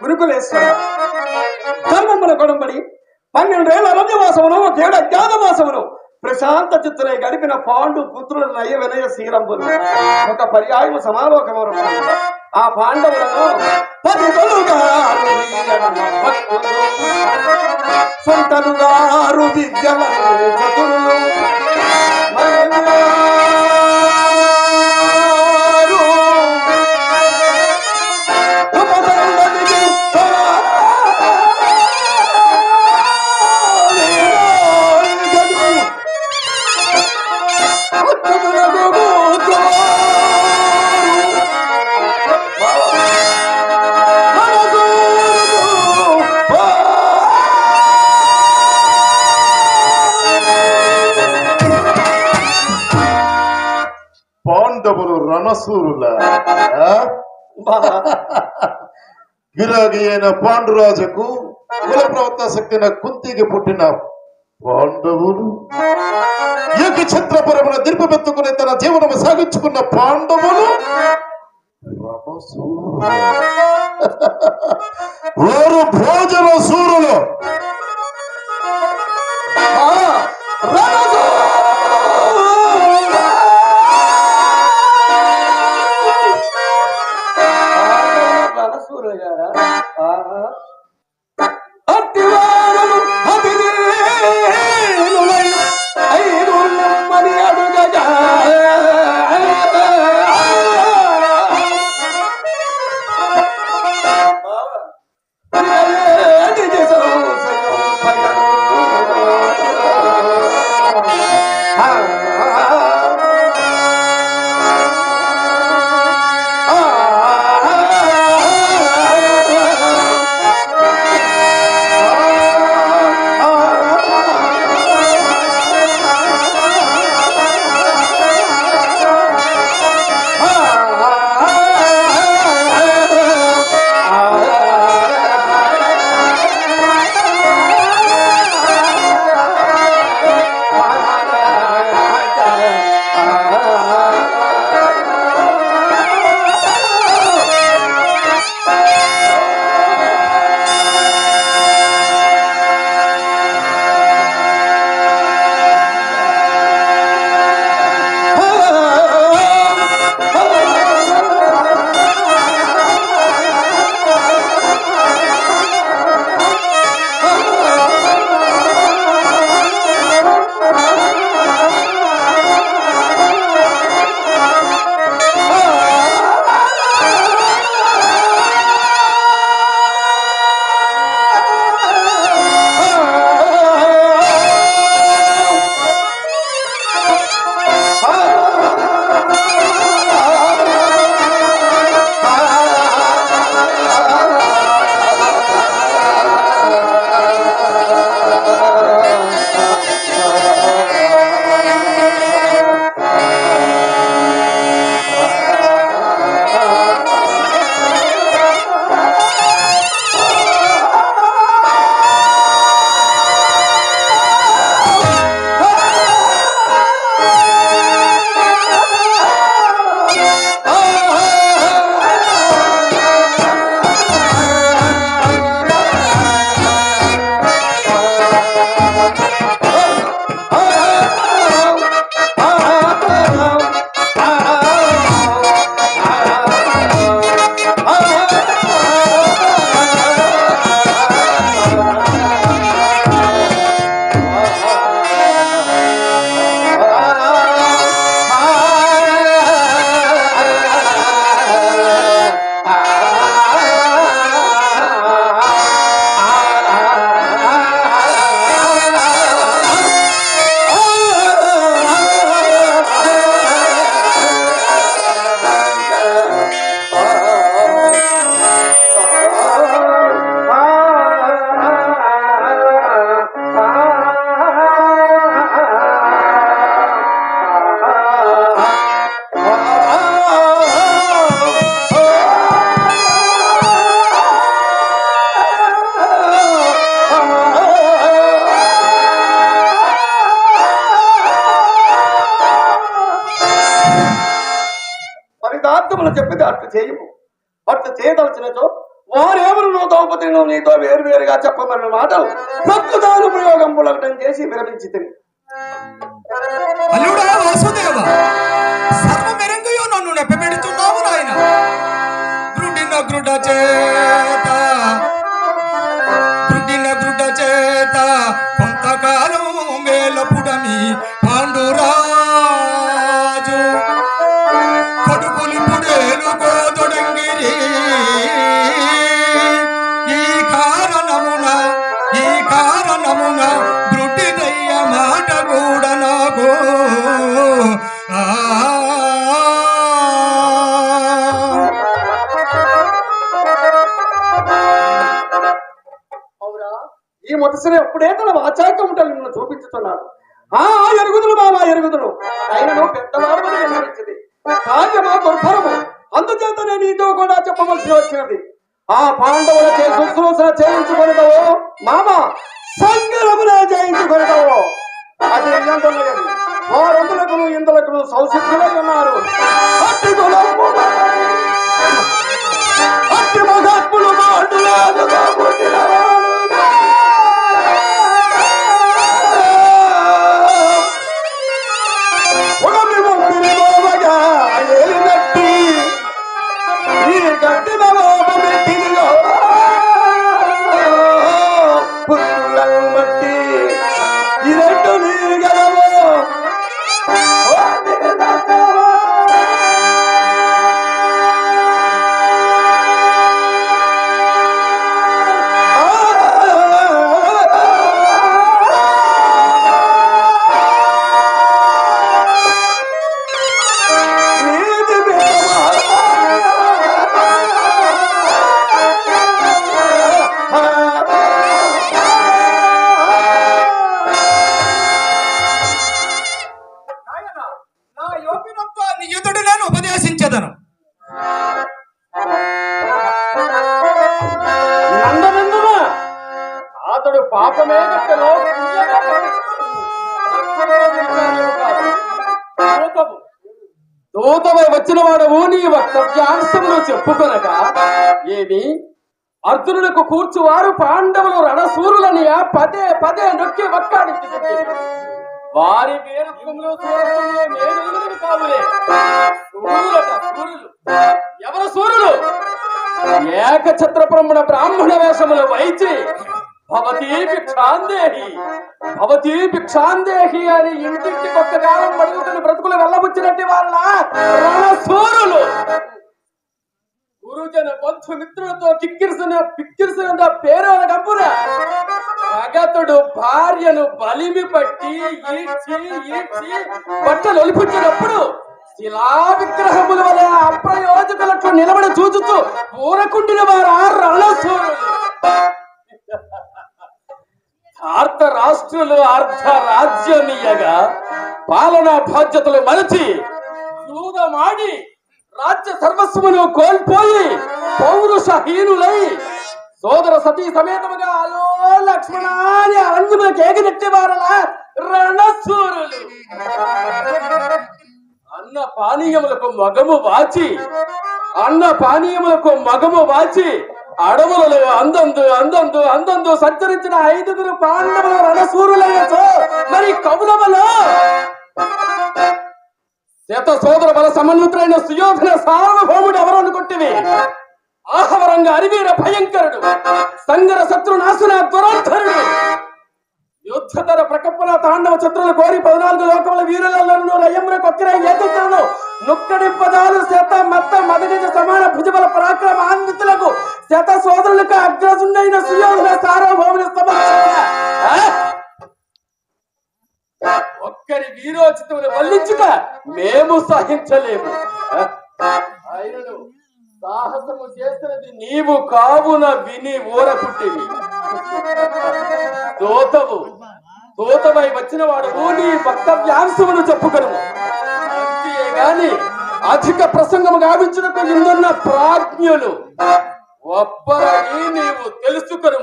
గురుకులేశ్వర. ధర్మమున కొడంబడి పన్నెండేళ్ళ అరణ్యవాసమును ఒకేడు అజ్ఞాతవాసమును ప్రశాంత చిత్తులై గడిపిన పాండు పుత్రుడు నయ వినయ శ్రీరంభులు ఒక పర్యాయం సమాలోకమును ఆ పాండవులను పదిగలుగారు సొంతలుగారు విద్యలను చతురులు పాండవులు రణసూరుల. విరాగి అయిన పాండురాజుకు కుల ప్రవర్త శక్తిన కుంతికి పుట్టిన పాండవులు. ఏక ఛత్రపురమున దిర్పమెత్తుకుని తన జీవనము సాగించుకున్న పాండవులు రణసూరులు. వారు భోజన సూరులు. చేశారా యథార్థములు చెప్పితే అట్టు చేయము. అట్లు చేయదలచినచో వారెవరు దౌపతిను నీతో వేరు వేరుగా చెప్పమన్న మాటలు ప్రస్తుతాను ప్రయోగం పులకటం చేసి విరమించి తిని అల్లుడా మొదటిసారి అప్పుడే తన వాచాకముటలు నిన్ను చూపించుతున్నాడు ఆ ఎరుగుదును బాబా ఎరుగుదును ఆయనను పెద్దవాడు అని నిర్ణయించింది కార్యమా దుర్భరము? అందుచేతనే నీతో కూడా చెప్పవలసి వచ్చినది. ఆ పాండవుల చే శుశ్రూషణ చేయించుకొనదవో మామ సంగ్రమున చేయించుకొనదవో అది వారందులకు ఇందులకు సౌసిద్ధులై ఉన్నారు. అట్టి కులము అట్టి మహాత్ములు మాట్లాడుగా దూతమై వచ్చిన వాడవు నీ వక్తవ్యాంశమును చెప్పుకొనక ఏమి? అర్జునులకు కూర్చువారు పాండవులు రణసూరులని పదే పదే నొక్కి వక్కాడించి వారి వేరుకములు కావులే. సూరులట ఎవరు సూర్యులు? ఏకఛత్రప్రముణ బ్రాహ్మణ వేషములు వైచి భవతీ భిక్షాందేహి భవతీ భిక్షాందేహి అని ఇంటింటికి ఒక్క కాలం పడుకుని బ్రతుకులు వెళ్ళబుచ్చినట్టు వాళ్ళ రణసూరులు. గురుజన బంధు మిత్రులతో కిక్కిరిసిన పిక్కిరిసిన పేరు కప్పుర భగతుడు భార్యను బలిమి పట్టి ఈడ్చి ఈడ్చి బట్టలు ఒలిపించినప్పుడు శిలా విగ్రహముల వలె అప్రయోజకులకు నిలబడి చూచుతూ ఊరకుండిన వారు ఆ రణసూరులు. రాష్ట్రులు అర్ధ రాజ్యమీయగా పాలనా బాధ్యతలు మరచి జూదమాడి రాజ్య సర్వస్వమును కోల్పోయి పౌరుషహీనులై సోదర సతీ సమేతముగా అలో లక్ష్మణ అని అరణ్యములకు ఏగినట్టే వారలా రణసూరులు అన్న పానీయములకు మగము వాచి అన్న పానీయములకు మగము వాచి అడవులలో అందందు అందందు అందందు సంచరించిన ఐదుగురు పాండవుల రణసూరులయ్యతో మరి కవులవలో శత సోదర బల సమన్వితులైన సుయోధన సార్వభౌముడు ఎవరు అనుకుంటేవి? ఆహవరంగా అరివీర భయంకరుడు సంగర శత్రు నాశన దురంధరుడు యుద్ధతర ప్రకంపన తాండవ చిత్రులు కోరి పద్నాలుగు లోకముల వీరులలో రయమున కొక్కిన ఏతులను నుక్కడి పదాలు శత మత్త మదనిజ సమాన భుజబల పరాక్రమ ఆన్వితులకు శత సోదరులకు అగ్రజుండైన సుయోధన సార్వభౌముని ఒక్కరి వీరోచితములు వల్లించుట మేము సహించలేము. ఆయనను సాహసము చేసినది నీవు కావున విని ఊర పుట్టివి దోతవు దోతమై వచ్చిన వాడు నీ వక్తవ్యాంశమును చెప్పుకను అంతే గాని అధిక ప్రసంగము గావించుటకు ఇందున్న ప్రాజ్ఞులు ఒప్పరని నీవు తెలుసుకొను